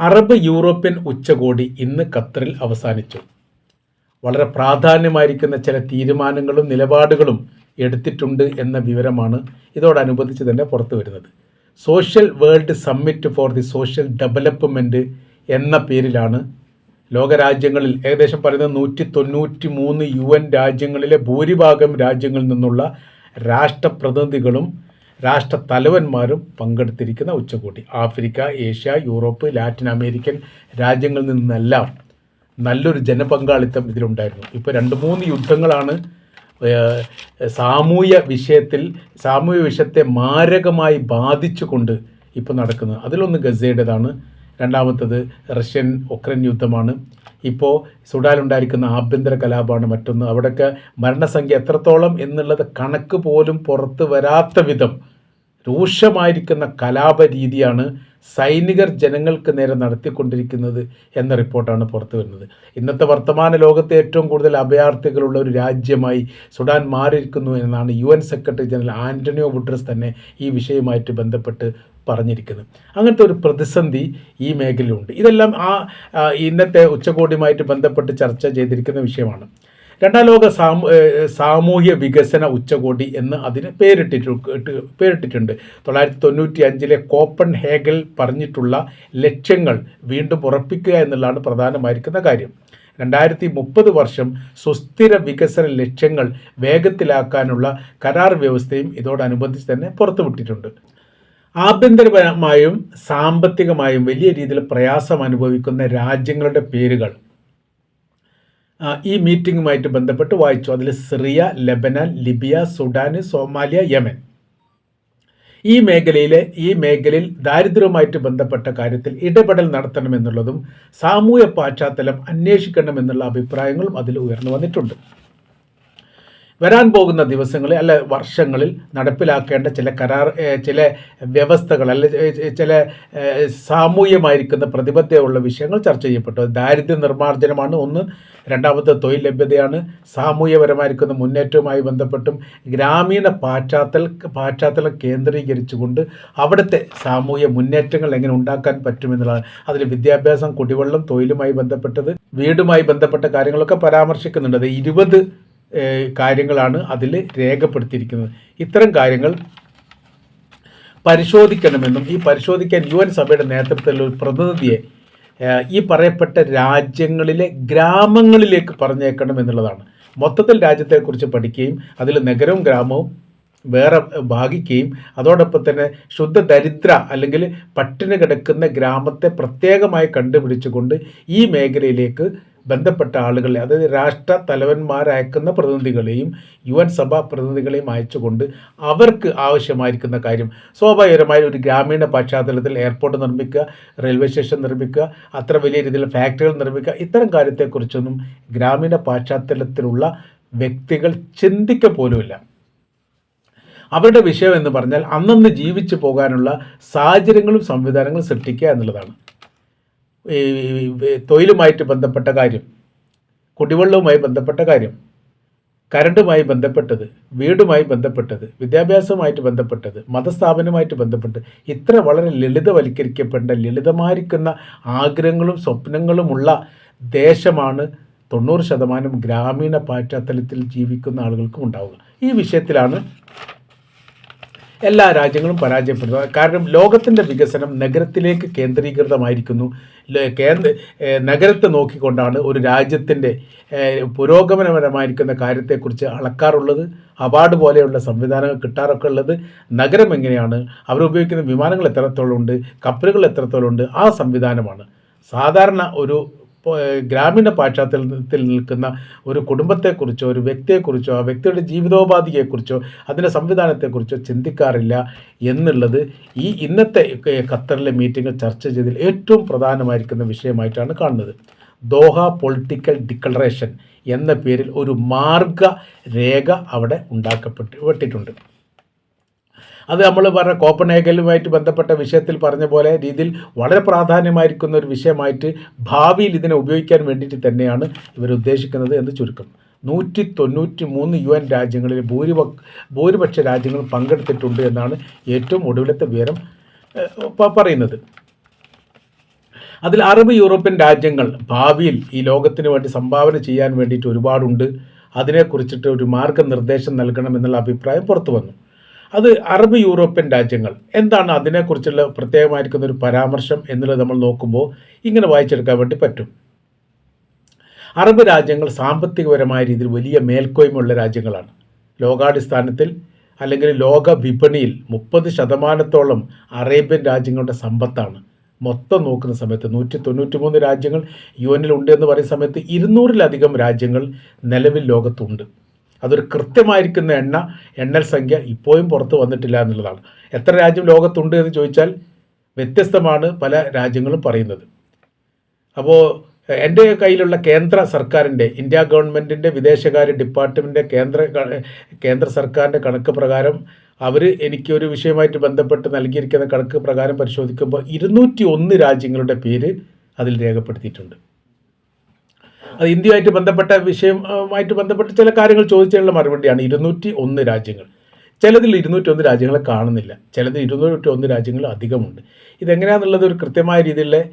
Arab European ഉച്ചകോടി ഇന്ന് ഖത്തറിൽ അവസാനിച്ചു. വളരെ പ്രാധാന്യമായിരിക്കുന്ന ചില തീരുമാനങ്ങളും നിലപാടുകളും എടുത്തിട്ടുണ്ട് എന്ന വിവരമാണ് ഇതോടനുബന്ധിച്ച് തന്നെ പുറത്തു വരുന്നത്. Social world summit for the social development എന്ന പേരിലാണ് ലോകരാജ്യങ്ങളിൽ ഏകദേശം പറയുന്നത് നൂറ്റി തൊണ്ണൂറ്റി മൂന്ന് യു എൻ രാജ്യങ്ങളിലെ ഭൂരിഭാഗം രാജ്യങ്ങളിൽ നിന്നുള്ള രാഷ്ട്രപ്രതിനിധികളും രാഷ്ട്ര തലവന്മാരും പങ്കെടുത്തിരിക്കുന്ന ഉച്ചകോടി. Africa Asia Europe Latin American രാജ്യങ്ങളിൽ നിന്നെല്ലാം നല്ലൊരു ജനപങ്കാളിത്തം ഇതിലുണ്ടായിരുന്നു. ഇപ്പോൾ രണ്ട് മൂന്ന് യുദ്ധങ്ങളാണ് സാമൂഹ്യ വിഷയത്തിൽ സാമൂഹ്യ വിഷയത്തെ മാരകമായി ബാധിച്ചുകൊണ്ട് ഇപ്പോൾ നടക്കുന്നത്. അതിലൊന്ന് ഗസയുടേതാണ് രണ്ടാമത്തത് റഷ്യൻ ഉക്രൈൻ യുദ്ധമാണ്. ഇപ്പോൾ സുഡാനുണ്ടായിരിക്കുന്ന ആഭ്യന്തര കലാപമാണ് മറ്റൊന്ന്. അവിടെയൊക്കെ മരണസംഖ്യ എത്രത്തോളം എന്നുള്ളത് കണക്ക് പോലും പുറത്ത് വരാത്ത വിധം രൂക്ഷമായിരിക്കുന്ന കലാപ രീതിയാണ് സൈനികർ ജനങ്ങൾക്ക് നേരെ നടത്തിക്കൊണ്ടിരിക്കുന്നത് എന്ന റിപ്പോർട്ടാണ് പുറത്തു വരുന്നത്. ഇന്നത്തെ വർത്തമാന ലോകത്തെ ഏറ്റവും കൂടുതൽ അഭയാർത്ഥികളുള്ള ഒരു രാജ്യമായി സുഡാൻ മാറിയിരിക്കുന്നു എന്നാണ് U secretary general Antonio Guterres തന്നെ ഈ വിഷയവുമായിട്ട് ബന്ധപ്പെട്ട് പറഞ്ഞിരിക്കുന്നത് അങ്ങനത്തെ ഒരു പ്രതിസന്ധി ഈ മേഖലയിലുണ്ട്. ഇതെല്ലാം ആ ഇന്നത്തെ ഉച്ചകോടിയുമായിട്ട് ബന്ധപ്പെട്ട് ചർച്ച ചെയ്തിരിക്കുന്ന വിഷയമാണ്. രണ്ടാം ലോക സാമൂ സാമൂഹ്യ വികസന ഉച്ചകോടി എന്ന് അതിന് പേരിട്ടിട്ട് പേരിട്ടിട്ടുണ്ട്. തൊള്ളായിരത്തി തൊണ്ണൂറ്റി അഞ്ചിലെ കോപ്പൺ ഹേഗൽ പറഞ്ഞിട്ടുള്ള ലക്ഷ്യങ്ങൾ വീണ്ടും ഉറപ്പിക്കുക എന്നുള്ളതാണ് പ്രധാനമായിരിക്കുന്ന കാര്യം. രണ്ടായിരത്തി മുപ്പത് വർഷം സുസ്ഥിര വികസന ലക്ഷ്യങ്ങൾ വേഗത്തിലാക്കാനുള്ള കരാർ വ്യവസ്ഥയും ഇതോടനുബന്ധിച്ച് തന്നെ പുറത്തുവിട്ടിട്ടുണ്ട്. ആഭ്യന്തരപരമായും സാമ്പത്തികമായും വലിയ രീതിയിൽ പ്രയാസം അനുഭവിക്കുന്ന രാജ്യങ്ങളുടെ പേരുകൾ. ഈ മീറ്റിംഗുമായിട്ട് ബന്ധപ്പെട്ട് വായിച്ചു. അതിൽ Syria Lebanon Libya Sudan Somalia Yemen. ഈ മേഖലയിലെ ഈ മേഖലയിൽ ദാരിദ്ര്യവുമായിട്ട് ബന്ധപ്പെട്ട കാര്യത്തിൽ ഇടപെടൽ നടത്തണമെന്നുള്ളതും സാമൂഹ്യ പശ്ചാത്തലം അന്വേഷിക്കണമെന്നുള്ള അഭിപ്രായങ്ങളും അതിൽ ഉയർന്നു വന്നിട്ടുണ്ട്. വരാൻ പോകുന്ന ദിവസങ്ങളിൽ അല്ല വർഷങ്ങളിൽ നടപ്പിലാക്കേണ്ട ചില കരാർ ചില വ്യവസ്ഥകൾ അല്ലെ ചില സാമൂഹ്യമായിരിക്കുന്ന പ്രതിബദ്ധതയുള്ള വിഷയങ്ങൾ ചർച്ച ചെയ്യപ്പെട്ടു. ദാരിദ്ര്യ നിർമ്മാർജനമാണ് ഒന്ന്. രണ്ടാമത്തെ തൊഴിൽ ലഭ്യതയാണ്. സാമൂഹ്യപരമായിരിക്കുന്ന മുന്നേറ്റവുമായി ബന്ധപ്പെട്ടും ഗ്രാമീണ പാശ്ചാത്തല പാശ്ചാത്തലം കേന്ദ്രീകരിച്ചുകൊണ്ട് അവിടുത്തെ സാമൂഹ്യ മുന്നേറ്റങ്ങൾ എങ്ങനെ ഉണ്ടാക്കാൻ പറ്റുമെന്നുള്ളതാണ്. അതിൽ വിദ്യാഭ്യാസം കുടിവെള്ളം തൊഴിലുമായി ബന്ധപ്പെട്ടത് വീടുമായി ബന്ധപ്പെട്ട കാര്യങ്ങളൊക്കെ പരാമർശിക്കുന്നുണ്ട്. അത് ഇരുപത് കാര്യങ്ങളാണ് അതിൽ രേഖപ്പെടുത്തിയിരിക്കുന്നത്. ഇത്തരം കാര്യങ്ങൾ പരിശോധിക്കണമെന്നും ഈ പരിശോധിക്കാൻ യു എൻ സഭയുടെ നേതൃത്വത്തിലുള്ള ഒരു പ്രതിനിധിയെ ഈ പറയപ്പെട്ട രാജ്യങ്ങളിലെ ഗ്രാമങ്ങളിലേക്ക് പറഞ്ഞേക്കണം എന്നുള്ളതാണ്. മൊത്തത്തിൽ രാജ്യത്തെക്കുറിച്ച് പഠിക്കുകയും അതിൽ നഗരവും ഗ്രാമവും വേറെ ഭാഗിക്കുകയും അതോടൊപ്പം തന്നെ ശുദ്ധ ദരിദ്ര അല്ലെങ്കിൽ പട്ടിണി കിടക്കുന്ന ഗ്രാമത്തെ പ്രത്യേകമായി കണ്ടുപിടിച്ചുകൊണ്ട് ഈ മേഖലയിലേക്ക് ബന്ധപ്പെട്ട ആളുകളെ അതായത് രാഷ്ട്ര തലവന്മാരയക്കുന്ന പ്രതിനിധികളെയും യു എൻ സഭാ പ്രതിനിധികളെയും അയച്ചുകൊണ്ട് അവർക്ക് ആവശ്യമായിരിക്കുന്ന കാര്യം സ്വാഭാവികമായി ഒരു ഗ്രാമീണ പശ്ചാത്തലത്തിൽ എയർപോർട്ട് നിർമ്മിക്കുക റെയിൽവേ സ്റ്റേഷൻ നിർമ്മിക്കുക അത്ര വലിയ രീതിയിൽ ഫാക്ടറികൾ നിർമ്മിക്കുക ഇത്തരം കാര്യത്തെക്കുറിച്ചൊന്നും ഗ്രാമീണ പശ്ചാത്തലത്തിലുള്ള വ്യക്തികൾ ചിന്തിക്ക പോലുമില്ല. അവരുടെ വിഷയം എന്ന് പറഞ്ഞാൽ അന്നന്ന് ജീവിച്ചു പോകാനുള്ള സാഹചര്യങ്ങളും സംവിധാനങ്ങളും സൃഷ്ടിക്കുക എന്നുള്ളതാണ്. തൊഴിലുമായിട്ട് ബന്ധപ്പെട്ട കാര്യം കുടിവെള്ളവുമായി ബന്ധപ്പെട്ട കാര്യം കരണ്ടുമായി ബന്ധപ്പെട്ടത് വീടുമായി ബന്ധപ്പെട്ടത് വിദ്യാഭ്യാസവുമായിട്ട് ബന്ധപ്പെട്ടത് മതസ്ഥാപനവുമായിട്ട് ബന്ധപ്പെട്ട് ഇത്ര വളരെ ലളിതവൽക്കരിക്കപ്പെട്ട ലളിതമായിരിക്കുന്ന ആഗ്രഹങ്ങളും സ്വപ്നങ്ങളുമുള്ള ദേശമാണ് തൊണ്ണൂറ് ശതമാനം ഗ്രാമീണ പശ്ചാത്തലത്തിൽ ജീവിക്കുന്ന ആളുകൾക്കും ഉണ്ടാവുക. ഈ വിഷയത്തിലാണ് എല്ലാ രാജ്യങ്ങളും പരാജയപ്പെടുന്നു. കാരണം ലോകത്തിന്റെ വികസനം നഗരത്തിലേക്ക് കേന്ദ്രീകൃതമായിരിക്കുന്നു. കേന്ദ്ര നഗരത്തെ നോക്കിക്കൊണ്ടാണ് ഒരു രാജ്യത്തിന്റെ പുരോഗമനപരമായിരിക്കുന്ന കാര്യത്തെക്കുറിച്ച് അളക്കാറുള്ളത് അവാർഡ് പോലെയുള്ള സംവിധാനങ്ങൾ കിട്ടാറൊക്കെ ഉള്ളത്. നഗരം എങ്ങനെയാണ്? അവരുപയോഗിക്കുന്ന വിമാനങ്ങൾ എത്രത്തോളം ഉണ്ട്? കപ്പലുകൾ എത്രത്തോളം ഉണ്ട്? ആ സംവിധാനമാണ്. സാധാരണ ഒരു ഗ്രാമീണ പശ്ചാത്തലത്തിൽ നിൽക്കുന്ന ഒരു കുടുംബത്തെക്കുറിച്ചോ ഒരു വ്യക്തിയെക്കുറിച്ചോ ആ വ്യക്തിയുടെ ജീവിതോപാധിയെക്കുറിച്ചോ അതിന്റെ സംവിധാനത്തെക്കുറിച്ചോ ചിന്തിക്കാറില്ല എന്നുള്ളത് ഈ ഇന്നത്തെ ഖത്തറിലെ മീറ്റിംഗിൽ ചർച്ച ചെയ്തതിൽ ഏറ്റവും പ്രധാനമായിരിക്കുന്ന വിഷയമായിട്ടാണ് കാണുന്നത്. ദോഹ പൊളിറ്റിക്കൽ ഡിക്ലറേഷൻ എന്ന പേരിൽ ഒരു മാർഗ രേഖ അവിടെ ഉണ്ടാക്കപ്പെട്ട് പെട്ടിട്ടുണ്ട്. അത് നമ്മൾ പറഞ്ഞ കോപ്പനേഗലുമായിട്ട് ബന്ധപ്പെട്ട വിഷയത്തിൽ പറഞ്ഞ പോലെ രീതിയിൽ വളരെ പ്രാധാന്യമായിരിക്കുന്ന ഒരു വിഷയമായിട്ട് ഭാവിയിൽ ഇതിനെ ഉപയോഗിക്കാൻ വേണ്ടിയിട്ട് തന്നെയാണ് ഇവർ ഉദ്ദേശിക്കുന്നത് എന്ന് ചുരുക്കം. നൂറ്റി തൊണ്ണൂറ്റി മൂന്ന് യു എൻ രാജ്യങ്ങളിൽ ഭൂരിപക് ഭൂരിപക്ഷ രാജ്യങ്ങൾ പങ്കെടുത്തിട്ടുണ്ട് എന്നാണ് ഏറ്റവും ഒടുവിലത്തെ വിവരം പറയുന്നത്. അതിൽ അറബ് യൂറോപ്യൻ രാജ്യങ്ങൾ ഭാവിയിൽ ഈ ലോകത്തിന് വേണ്ടി സംഭാവന ചെയ്യാൻ വേണ്ടിയിട്ട് ഒരുപാടുണ്ട്. അതിനെക്കുറിച്ചിട്ട് ഒരു മാർഗനിർദ്ദേശം നൽകണം എന്നുള്ള അഭിപ്രായം പുറത്തു വന്നു. അത് അറബ് യൂറോപ്യൻ രാജ്യങ്ങൾ. എന്താണ് അതിനെക്കുറിച്ചുള്ള പ്രത്യേകമായിരിക്കുന്ന ഒരു പരാമർശം എന്നുള്ളത് നമ്മൾ നോക്കുമ്പോൾ ഇങ്ങനെ വായിച്ചെടുക്കാൻ വേണ്ടി പറ്റും. അറബ് രാജ്യങ്ങൾ സാമ്പത്തികപരമായ രീതിയിൽ വലിയ മേൽക്കോയ്മയുള്ള രാജ്യങ്ങളാണ്. ലോകാടിസ്ഥാനത്തിൽ അല്ലെങ്കിൽ ലോക വിപണിയിൽ മുപ്പത് ശതമാനത്തോളം അറേബ്യൻ രാജ്യങ്ങളുടെ സമ്പത്താണ്. മൊത്തം നോക്കുന്ന സമയത്ത് നൂറ്റി തൊണ്ണൂറ്റി മൂന്ന് രാജ്യങ്ങൾ യു ഉണ്ട് എന്ന് പറയുന്ന സമയത്ത് ഇരുന്നൂറിലധികം രാജ്യങ്ങൾ നിലവിൽ ലോകത്തുണ്ട്. അതൊരു കൃത്യമായിരിക്കുന്ന എണ്ണ എണ്ണൽ സംഖ്യ ഇപ്പോഴും പുറത്ത് വന്നിട്ടില്ല എന്നുള്ളതാണ്. എത്ര രാജ്യം ലോകത്തുണ്ട് എന്ന് ചോദിച്ചാൽ വ്യത്യസ്തമാണ് പല രാജ്യങ്ങളും പറയുന്നത്. അപ്പോൾ എന്റെ കയ്യിലുള്ള കേന്ദ്ര സർക്കാരിന്റെ ഇന്ത്യ ഗവൺമെന്റിന്റെ വിദേശകാര്യ ഡിപ്പാർട്ട്മെന്റിന്റെ കേന്ദ്ര കേന്ദ്ര സർക്കാരിന്റെ കണക്ക് പ്രകാരം അവർ എനിക്കൊരു വിഷയമായിട്ട് ബന്ധപ്പെട്ട് നൽകിയിരിക്കുന്ന കണക്ക് പ്രകാരം പരിശോധിക്കുമ്പോൾ ഇരുന്നൂറ്റി ഒന്ന് രാജ്യങ്ങളുടെ പേര് അതിൽ രേഖപ്പെടുത്തിയിട്ടുണ്ട്. അത് ഇന്ത്യയുമായിട്ട് ബന്ധപ്പെട്ട വിഷയമായിട്ട് ബന്ധപ്പെട്ട് ചില കാര്യങ്ങൾ ചോദിച്ചതിനുള്ള മറുപടിയാണ് ഇരുന്നൂറ്റി ഒന്ന് രാജ്യങ്ങൾ. ചിലതിൽ ഇരുന്നൂറ്റി ഒന്ന് രാജ്യങ്ങളെ കാണുന്നില്ല. ചിലതിൽ ഇരുന്നൂറ്റി ഒന്ന് രാജ്യങ്ങൾ അധികമുണ്ട്. ഇതെങ്ങനെയാണെന്നുള്ളത് ഒരു കൃത്യമായ രീതിയിലുള്ള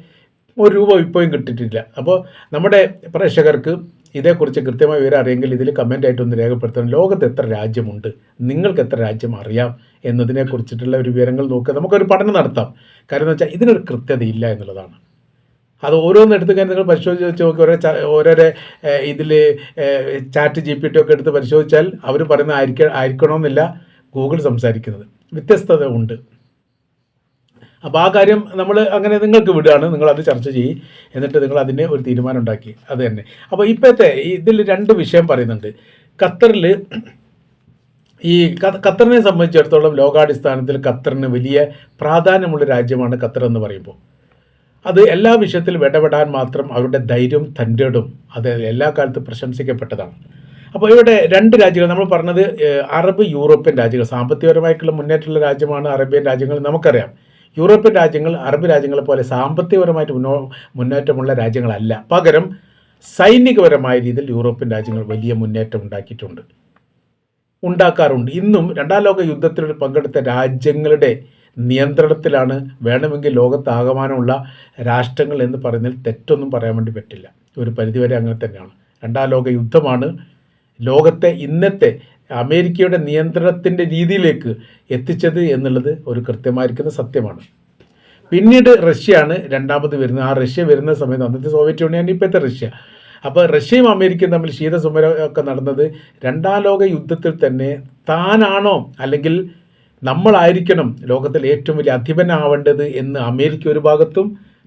ഒരു രൂപ ഇപ്പോഴും കിട്ടിയിട്ടില്ല. അപ്പോൾ നമ്മുടെ പ്രേക്ഷകർക്ക് ഇതേക്കുറിച്ച് കൃത്യമായ വിവരം അറിയെങ്കിൽ ഇതിൽ കമന്റ് ആയിട്ട് ഒന്ന് രേഖപ്പെടുത്തണം. ലോകത്ത് എത്ര രാജ്യമുണ്ട്? നിങ്ങൾക്ക് എത്ര രാജ്യം അറിയാം? എന്നതിനെക്കുറിച്ചിട്ടുള്ള ഒരു വിവരങ്ങൾ നോക്കുക. നമുക്കൊരു പഠനം നടത്താം. കാരണം എന്ന് വെച്ചാൽ ഇതിനൊരു കൃത്യതയില്ല എന്നുള്ളതാണ്. അത് ഓരോന്ന് എടുത്ത് കഴിഞ്ഞാൽ നിങ്ങൾ പരിശോധിച്ച് നോക്കി. ഓരോ ഓരോരോ ഇതിൽ ചാറ്റ് ജി പി ടി ഒക്കെ എടുത്ത് പരിശോധിച്ചാൽ അവർ പറയുന്ന ആയിരിക്ക ആയിരിക്കണമെന്നില്ല ഗൂഗിൾ സംസാരിക്കുന്നത്. വ്യത്യസ്തത ഉണ്ട്. അപ്പോൾ ആ കാര്യം നമ്മൾ അങ്ങനെ നിങ്ങൾക്ക് വിടുകയാണ് നിങ്ങളത് ചർച്ച ചെയ്യും. എന്നിട്ട് നിങ്ങൾ അതിനെ ഒരു തീരുമാനം ഉണ്ടാക്കി. അത് തന്നെ. അപ്പോൾ ഇപ്പോഴത്തെ ഇതിൽ രണ്ട് വിഷയം പറയുന്നുണ്ട്. ഖത്തറിൽ ഈ ഖത്തറിനെ സംബന്ധിച്ചിടത്തോളം ലോകാടിസ്ഥാനത്തിൽ ഖത്തറിന് വലിയ പ്രാധാന്യമുള്ള രാജ്യമാണ് ഖത്തർ എന്ന് പറയുമ്പോൾ. അത് എല്ലാ വിഷയത്തിലും ഇടപെടാൻ മാത്രം അവരുടെ ധൈര്യം തന്റെടും. അത് എല്ലാ കാലത്തും പ്രശംസിക്കപ്പെട്ടതാണ്. അപ്പോൾ ഇവിടെ രണ്ട് രാജ്യങ്ങൾ നമ്മൾ പറഞ്ഞത് അറബ് യൂറോപ്യൻ രാജ്യങ്ങൾ സാമ്പത്തികപരമായിട്ടുള്ള മുന്നേറ്റമുള്ള രാജ്യമാണ് അറേബ്യൻ രാജ്യങ്ങൾ നമുക്കറിയാം. യൂറോപ്യൻ രാജ്യങ്ങൾ അറബ് രാജ്യങ്ങളെ പോലെ സാമ്പത്തികപരമായിട്ട് മുന്നോ മുന്നേറ്റമുള്ള രാജ്യങ്ങളല്ല. പകരം സൈനികപരമായ രീതിയിൽ യൂറോപ്യൻ രാജ്യങ്ങൾ വലിയ മുന്നേറ്റം ഉണ്ടാക്കിയിട്ടുണ്ട്. ഉണ്ടാക്കാറുണ്ട്. ഇന്നും രണ്ടാം ലോക യുദ്ധത്തിൽ പങ്കെടുത്ത രാജ്യങ്ങളുടെ നിയന്ത്രണത്തിലാണ് വേണമെങ്കിൽ ലോകത്താകമാനമുള്ള രാഷ്ട്രങ്ങൾ എന്ന് പറയുന്നതിൽ തെറ്റൊന്നും പറയാൻ വേണ്ടി പറ്റില്ല. ഒരു പരിധിവരെ അങ്ങനെ തന്നെയാണ്. രണ്ടാം ലോക യുദ്ധമാണ്. ലോകത്തെ ഇന്നത്തെ അമേരിക്കയുടെ നിയന്ത്രണത്തിന്റെ രീതിയിലേക്ക് എത്തിച്ചത് എന്നുള്ളത് ഒരു കൃത്യമായിരിക്കുന്ന സത്യമാണ്. പിന്നീട് റഷ്യയാണ് രണ്ടാമത് വരുന്നത്. ആ റഷ്യ വരുന്ന സമയത്ത് അന്നത്തെ സോവിയറ്റ് യൂണിയൻ ഇപ്പോഴത്തെ റഷ്യ. അപ്പോൾ റഷ്യയും അമേരിക്കയും തമ്മിൽ ശീതസമരമൊക്കെ നടന്നത് രണ്ടാം ലോക യുദ്ധത്തിൽ തന്നെ താനാണോ അല്ലെങ്കിൽ നമ്മളായിരിക്കണം ലോകത്തിൽ ഏറ്റവും വലിയ അധിപനാവേണ്ടത് എന്ന് അമേരിക്ക ഒരു ഭാഗത്തും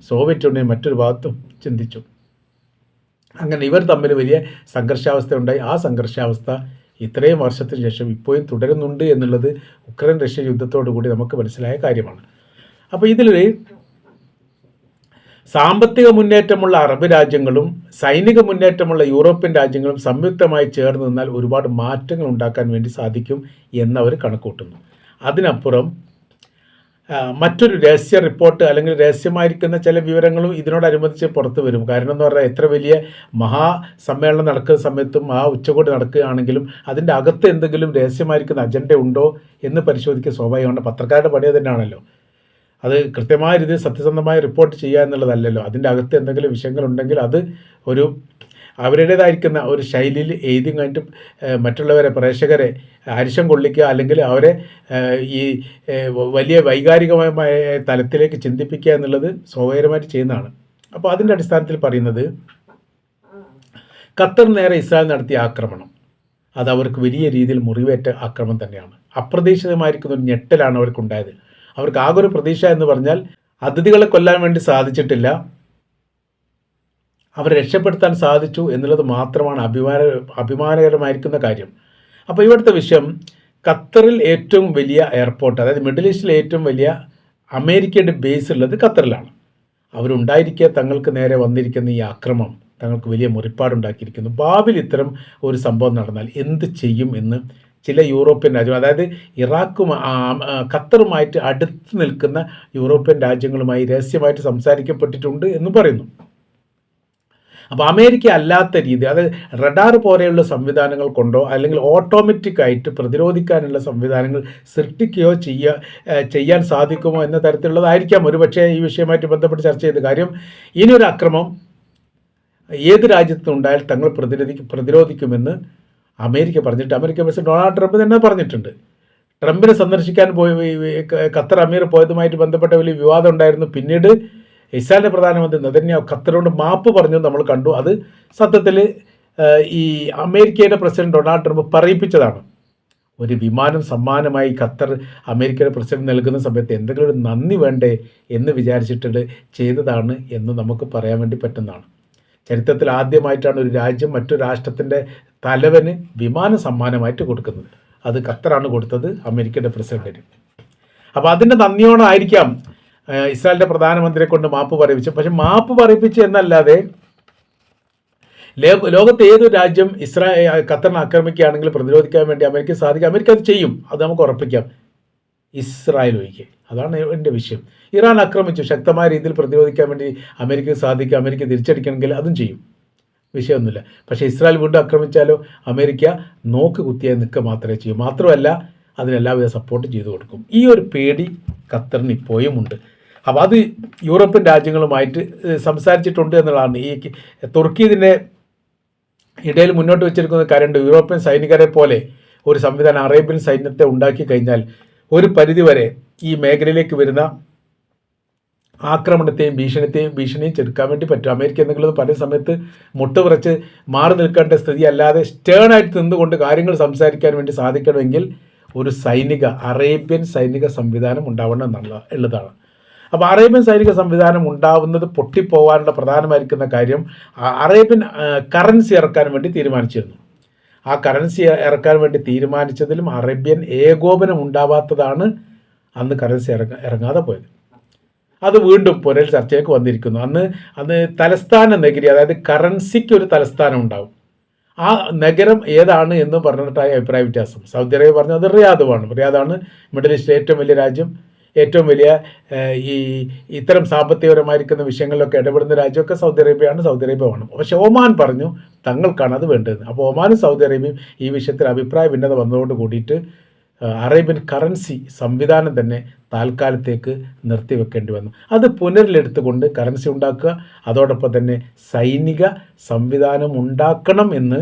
സോവിയറ്റ് യൂണിയൻ മറ്റൊരു ഭാഗത്തും ചിന്തിച്ചു. അങ്ങനെ ഇവർ തമ്മിൽ വലിയ സംഘർഷാവസ്ഥ ഉണ്ടായി. ആ സംഘർഷാവസ്ഥ ഇത്രയും വർഷത്തിന് ശേഷം ഇപ്പോഴും തുടരുന്നുണ്ട് എന്നുള്ളത് ഉക്രൈൻ റഷ്യ യുദ്ധത്തോടു കൂടി നമുക്ക് മനസ്സിലായ കാര്യമാണ്. അപ്പോൾ ഇതിൽ സാമ്പത്തിക മുന്നേറ്റമുള്ള അറബ് രാജ്യങ്ങളും സൈനിക മുന്നേറ്റമുള്ള യൂറോപ്യൻ രാജ്യങ്ങളും സംയുക്തമായി ചേർന്ന് നിന്നാൽ ഒരുപാട് മാറ്റങ്ങൾ ഉണ്ടാക്കാൻ വേണ്ടി സാധിക്കും എന്നവർ കണക്കൂട്ടുന്നു. അതിനപ്പുറം മറ്റൊരു രഹസ്യ റിപ്പോർട്ട് അല്ലെങ്കിൽ രഹസ്യമായിരിക്കുന്ന ചില വിവരങ്ങളും ഇതിനോടനുബന്ധിച്ച് പുറത്തു വരും. കാരണം എന്ന് പറഞ്ഞാൽ എത്ര വലിയ മഹാസമ്മേളനം നടക്കുന്ന സമയത്തും ആ ഉച്ചകോടി നടക്കുകയാണെങ്കിലും അതിന്റെ അകത്ത് എന്തെങ്കിലും രഹസ്യമായിരിക്കുന്ന അജണ്ട ഉണ്ടോ എന്ന് പരിശോധിക്കുക സ്വാഭാവികമാണ്. പത്രക്കാരുടെ പണി തന്നെയാണല്ലോ അത് കൃത്യമായ രീതിയിൽ സത്യസന്ധമായി റിപ്പോർട്ട് ചെയ്യുക എന്നുള്ളതല്ലല്ലോ. അതിന്റെ അകത്ത് എന്തെങ്കിലും വിഷയങ്ങളുണ്ടെങ്കിൽ അത് ഒരു അവരുടേതായിരിക്കുന്ന ഒരു ശൈലിയിൽ എഴുതി കഴിഞ്ഞിട്ട് മറ്റുള്ളവരെ പ്രേക്ഷകരെ അരിശം കൊള്ളിക്കുക അല്ലെങ്കിൽ അവരെ ഈ വലിയ വൈകാരികമായ തലത്തിലേക്ക് ചിന്തിപ്പിക്കുക എന്നുള്ളത് സ്വാഭാവികമായിട്ട് ചെയ്യുന്നതാണ്. അപ്പോൾ അതിന്റെ അടിസ്ഥാനത്തിൽ പറയുന്നത് ഖത്തർ നേരെ ഇസ്രായേൽ നടത്തിയ ആക്രമണം. അത് അവർക്ക് വലിയ രീതിയിൽ മുറിവേറ്റ ആക്രമണം തന്നെയാണ്. അപ്രതീക്ഷിതമായിരിക്കുന്ന ഒരു ഞെട്ടലാണ് അവർക്കുണ്ടായത്. അവർക്ക് ആകെ ഒരു പ്രതീക്ഷ എന്ന് പറഞ്ഞാൽ അതിഥികളെ കൊല്ലാൻ വേണ്ടി സാധിച്ചിട്ടില്ല. അവരെ രക്ഷപ്പെടുത്താൻ സാധിച്ചു എന്നുള്ളത് മാത്രമാണ് അഭിമാന അഭിമാനകരമായിരിക്കുന്ന കാര്യം. അപ്പോൾ ഇവിടുത്തെ വിഷയം ഖത്തറിൽ ഏറ്റവും വലിയ എയർപോർട്ട് അതായത് മിഡിൽ ഈസ്റ്റിലെ ഏറ്റവും വലിയ അമേരിക്കയുടെ ബേസ് ഉള്ളത് ഖത്തറിലാണ്. അവരുണ്ടായിരിക്കുക തങ്ങൾക്ക് നേരെ വന്നിരിക്കുന്ന ഈ ആക്രമം തങ്ങൾക്ക് വലിയ മുറിപ്പാടുണ്ടാക്കിയിരിക്കുന്നു. ഭാവിയിൽ ഇത്തരം ഒരു സംഭവം നടന്നാൽ എന്ത് ചെയ്യും എന്ന് ചില യൂറോപ്യൻ രാജ്യങ്ങൾ അതായത് ഇറാഖും ഖത്തറുമായിട്ട് അടുത്ത് നിൽക്കുന്ന യൂറോപ്യൻ രാജ്യങ്ങളുമായി രഹസ്യമായിട്ട് സംസാരിക്കപ്പെട്ടിട്ടുണ്ട് എന്ന് പറയുന്നു. അപ്പോൾ അമേരിക്ക അല്ലാത്ത രീതി അതായത് റഡാർ പോലെയുള്ള സംവിധാനങ്ങൾ കൊണ്ടോ അല്ലെങ്കിൽ ഓട്ടോമാറ്റിക് ആയിട്ട് പ്രതിരോധിക്കാനുള്ള സംവിധാനങ്ങൾ സൃഷ്ടിക്കുകയോ ചെയ്യുക ചെയ്യാൻ സാധിക്കുമോ എന്ന തരത്തിലുള്ളതായിരിക്കാം. ഒരുപക്ഷേ ഈ വിഷയമായിട്ട് ബന്ധപ്പെട്ട് ചർച്ച ചെയ്ത കാര്യം ഇനിയൊരു അക്രമം ഏത് രാജ്യത്തുണ്ടായാൽ തങ്ങൾ പ്രതിരോധി പ്രതിരോധിക്കുമെന്ന് അമേരിക്ക പറഞ്ഞിട്ട് അമേരിക്കൻ പ്രസിഡന്റ് ഡൊണാൾഡ് ട്രംപ് തന്നെ പറഞ്ഞിട്ടുണ്ട്. ട്രംപിനെ സന്ദർശിക്കാൻ പോയി ഖത്തർ അമീർ പോയതുമായിട്ട് ബന്ധപ്പെട്ട വലിയ വിവാദം ഉണ്ടായിരുന്നു. പിന്നീട് ഇസ്രായേലിന്റെ പ്രധാനമന്ത്രി നെതന്യാവ് ഖത്തറോട് മാപ്പ് പറഞ്ഞു നമ്മൾ കണ്ടു. അത് സത്യത്തിൽ ഈ അമേരിക്കയുടെ പ്രസിഡന്റ് ഡൊണാൾഡ് ട്രംപ് പറയിപ്പിച്ചതാണ്. ഒരു വിമാനം സമ്മാനമായി ഖത്തർ അമേരിക്കയുടെ പ്രസിഡന്റ് നൽകുന്ന സമയത്ത് എന്തെങ്കിലും ഒരു നന്ദി വേണ്ടേ എന്ന് വിചാരിച്ചിട്ട് ചെയ്തതാണ് എന്ന് നമുക്ക് പറയാൻ വേണ്ടി പറ്റുന്നതാണ്. ചരിത്രത്തിൽ ആദ്യമായിട്ടാണ് ഒരു രാജ്യം മറ്റു രാഷ്ട്രത്തിന്റെ തലവന് വിമാന സമ്മാനമായിട്ട് കൊടുക്കുന്നത്. അത് ഖത്തറാണ് കൊടുത്തത് അമേരിക്കയുടെ പ്രസിഡന്റിന്. അപ്പോൾ അതിന്റെ നന്ദിയോടായിരിക്കാം ഏഹ്, ഇസ്രായേലിന്റെ പ്രധാനമന്ത്രിയെ കൊണ്ട് മാപ്പ് പറയിപ്പിച്ചു. പക്ഷെ മാപ്പ് പറയിപ്പിച്ചു എന്നല്ലാതെ ലോകത്തെ ഏതൊരു രാജ്യം ഇസ്രായേൽ ഖത്തറിനെ ആക്രമിക്കുകയാണെങ്കിൽ പ്രതിരോധിക്കാൻ വേണ്ടി അമേരിക്ക സാധിക്കും. അമേരിക്ക അത് ചെയ്യും. അത് നമുക്ക് ഉറപ്പിക്കാം. ഇസ്രായേൽ ഒഴികെ. അതാണ് എന്റെ വിഷയം. ഇറാൻ ആക്രമിച്ചു. ശക്തമായ രീതിയിൽ പ്രതിരോധിക്കാൻ വേണ്ടി അമേരിക്കയ്ക്ക് സാധിക്കും. അമേരിക്ക തിരിച്ചടിക്കണമെങ്കിൽ അതും ചെയ്യും. വിഷയമൊന്നുമില്ല. പക്ഷേ ഇസ്രായേൽ വീണ്ടും ആക്രമിച്ചാലോ? അമേരിക്ക നോക്ക് കുത്തിയായി നിൽക്കുക മാത്രമേ ചെയ്യൂ. മാത്രമല്ല അതിനെല്ലാവിധ സപ്പോർട്ട് ചെയ്തു കൊടുക്കും. ഈ ഒരു പേടി ഖത്തറിന് ഇപ്പോഴും ഉണ്ട് അപ്പോൾ അത് യൂറോപ്യൻ രാജ്യങ്ങളുമായിട്ട് സംസാരിച്ചിട്ടുണ്ട് എന്നുള്ളതാണ്. ഈ തുർക്കി ഇതിന്റെ ഇടയിൽ മുന്നോട്ട് വെച്ചിരിക്കുന്ന കാര്യമുണ്ട്. യൂറോപ്യൻ സൈനികരെ പോലെ ഒരു സംവിധാനം അറേബ്യൻ സൈന്യത്തെ ഉണ്ടാക്കി കഴിഞ്ഞാൽ ഒരു പരിധിവരെ ഈ മേഖലയിലേക്ക് വരുന്ന ആക്രമണത്തെയും ഭീഷണിത്തെയും ഭീഷണിയും ചെറുക്കാൻ വേണ്ടി പറ്റും. അമേരിക്ക എന്തെങ്കിലും പല സമയത്ത് മുട്ടുപുറച്ച് മാറി നിൽക്കേണ്ട സ്ഥിതി അല്ലാതെ സ്റ്റേണായിട്ട് നിന്നുകൊണ്ട് കാര്യങ്ങൾ സംസാരിക്കാൻ വേണ്ടി സാധിക്കണമെങ്കിൽ ഒരു സൈനിക അറേബ്യൻ സൈനിക സംവിധാനം ഉണ്ടാവണം എന്നുള്ള ഉള്ളതാണ് അപ്പോൾ അറേബ്യൻ സൈനിക സംവിധാനം ഉണ്ടാവുന്നത് പൊട്ടിപ്പോവാനുള്ള പ്രധാനമായിരിക്കുന്ന കാര്യം അറേബ്യൻ കറൻസി ഇറക്കാൻ വേണ്ടി തീരുമാനിച്ചിരുന്നു. ആ കറൻസി ഇറക്കാൻ വേണ്ടി തീരുമാനിച്ചതിലും അറേബ്യൻ ഏകോപനം ഉണ്ടാവാത്തതാണ് അന്ന് കറൻസി ഇറങ്ങ ഇറങ്ങാതെ പോയത്. അത് വീണ്ടും പുരൽ ചർച്ചയ്ക്ക് വന്നിരിക്കുന്നു. അന്ന് അന്ന് തലസ്ഥാന നഗരി അതായത് കറൻസിക്ക് ഒരു തലസ്ഥാനം ഉണ്ടാവും. ആ നഗരം ഏതാണ് എന്ന് പറഞ്ഞിട്ടായ അഭിപ്രായ വ്യത്യാസം. സൗദി അറേബ്യ പറഞ്ഞത് റിയാദുമാണ് റിയാദാണ് മിഡിൽ ഈസ്റ്റിലെ ഏറ്റവും വലിയ രാജ്യം ഏറ്റവും വലിയ ഈ ഇത്തരം സാമ്പത്തികപരമായിരിക്കുന്ന വിഷയങ്ങളിലൊക്കെ ഇടപെടുന്ന രാജ്യമൊക്കെ സൗദി അറേബ്യയാണ് സൗദി അറേബ്യ വേണം പക്ഷേ ഒമാൻ പറഞ്ഞു തങ്ങൾക്കാണ് അത് വേണ്ടത്. അപ്പോൾ ഒമാനും സൗദി അറേബ്യയും ഈ വിഷയത്തിൽ അഭിപ്രായ ഭിന്നത വന്നതുകൊണ്ട് കൂടിയിട്ട് അറേബ്യൻ കറൻസി സംവിധാനം തന്നെ താൽക്കാലത്തേക്ക് നിർത്തിവെക്കേണ്ടി വന്നു. അത് പുനരിലെടുത്തുകൊണ്ട് കറൻസി ഉണ്ടാക്കുക അതോടൊപ്പം തന്നെ സൈനിക സംവിധാനം ഉണ്ടാക്കണം എന്ന്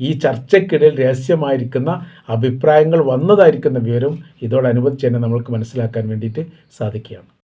ഈ ചർച്ചയ്ക്കിടയിൽ രഹസ്യമായിരിക്കുന്ന അഭിപ്രായങ്ങൾ വന്നതായിരിക്കുന്ന വിവരം ഇതോടനുബന്ധിച്ച് തന്നെ നമ്മൾക്ക് മനസ്സിലാക്കാൻ വേണ്ടിയിട്ട് സാധിക്കുകയാണ്.